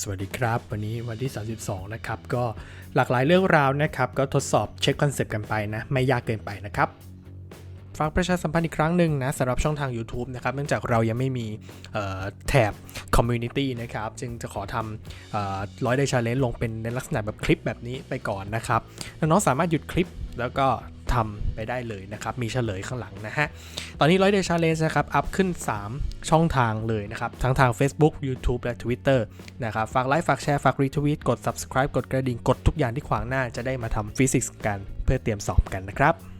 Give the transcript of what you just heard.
สวัสดีครับ วันนี้วันที่ 32 นะครับ ก็หลากหลายเรื่องราวนะครับ ก็ทดสอบเช็คคอนเซปต์กันไปนะ ไม่ยากเกินไปนะครับฝากประชาสัมพันธ์อีกครั้งหนึ่งนะสำหรับช่องทาง YouTube นะครับ เนื่องจากเรายังไม่มีแถบ Community นะครับ จึงจะขอทำร้อยได้ชาเลนจ์ลงเป็นในลักษณะแบบคลิปแบบนี้ไปก่อนนะครับ น้องๆสามารถหยุดคลิปแล้วก็ ทำไปได้เลยนะครับ มีเฉลยข้างหลังนะฮะ ตอนนี้ร้อยเดชาเลนจ์นะครับ อัพขึ้น 3 ช่องทางเลยนะครับ ทั้งทาง Facebook YouTube และ Twitter นะครับ ฝากไลค์ ฝากแชร์ ฝากรีทวีตกด subscribe กดกระดิ่ง กดทุกอย่างที่ขวางหน้าจะได้มาทำฟิสิกส์กัน เพื่อเตรียมสอบกันนะครับ